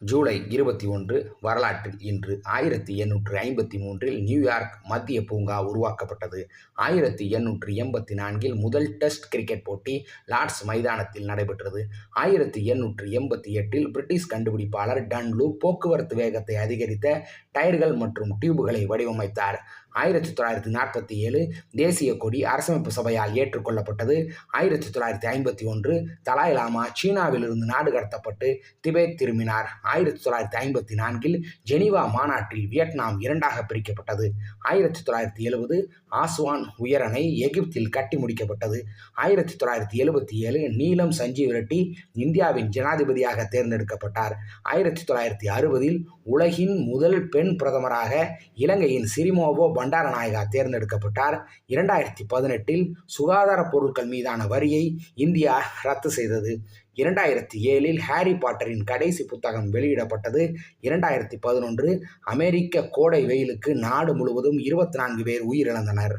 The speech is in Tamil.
ஜூலை இருபத்தி ஒன்று வரலாற்றில் இன்று ஆயிரத்தி எண்ணூற்று ஐம்பத்தி மூன்றில் நியூயார்க் மத்திய பூங்கா உருவாக்கப்பட்டது. ஆயிரத்தி எண்ணூற்று எண்பத்தி நான்கில் முதல் டெஸ்ட் கிரிக்கெட் போட்டி லார்ட்ஸ் மைதானத்தில் நடைபெற்றது. ஆயிரத்தி எண்ணூற்று எண்பத்தி எட்டில் பிரிட்டிஷ் கண்டுபிடிப்பாளர் டன்லூ போக்குவரத்து வேகத்தை அதிகரித்த டயர்கள் மற்றும் டியூபுகளை வடிவமைத்தார். ஆயிரத்தி தொள்ளாயிரத்தி நாற்பத்தி ஏழு தேசிய கொடி அரசமைப்பு சபையால் ஏற்றுக்கொள்ளப்பட்டது. ஆயிரத்தி தொள்ளாயிரத்தி ஐம்பத்தி ஒன்று தலாய் லாமா சீனாவிலிருந்து நாடு கடத்தப்பட்டு திபெத் திரும்பினார். ஆயிரத்தி தொள்ளாயிரத்தி ஐம்பத்தி நான்கில் ஜெனீவா மாநாட்டில் வியட்நாம் இரண்டாக பிரிக்கப்பட்டது. ஆயிரத்தி தொள்ளாயிரத்தி எழுபது ஆஸ்வான் உயரணை எகிப்தில் கட்டி முடிக்கப்பட்டது. ஆயிரத்தி தொள்ளாயிரத்தி எழுபத்தி ஏழு நீலம் சஞ்சீவ் ரெட்டி இந்தியாவின் ஜனாதிபதியாக தேர்ந்தெடுக்கப்பட்டார். ஆயிரத்தி தொள்ளாயிரத்தி அறுபதில் உலகின் முதல் பெண் பிரதமராக இலங்கையின் சிரிமோவோ பண்டாரநாயகா தேர்ந்தெடுக்கப்பட்டார். இரண்டாயிரத்தி பதினெட்டில் சுகாதார பொருட்கள் மீதான வரியை இந்தியா ரத்து செய்தது. இரண்டாயிரத்தி ஏழில் ஹாரி பாட்டரின் கடைசி புத்தகம் வெளியிடப்பட்டது. இரண்டாயிரத்தி பதினொன்று அமெரிக்க கோடை வெயிலுக்கு நாடு முழுவதும் இருபத்தி நான்கு பேர் உயிரிழந்தனர்.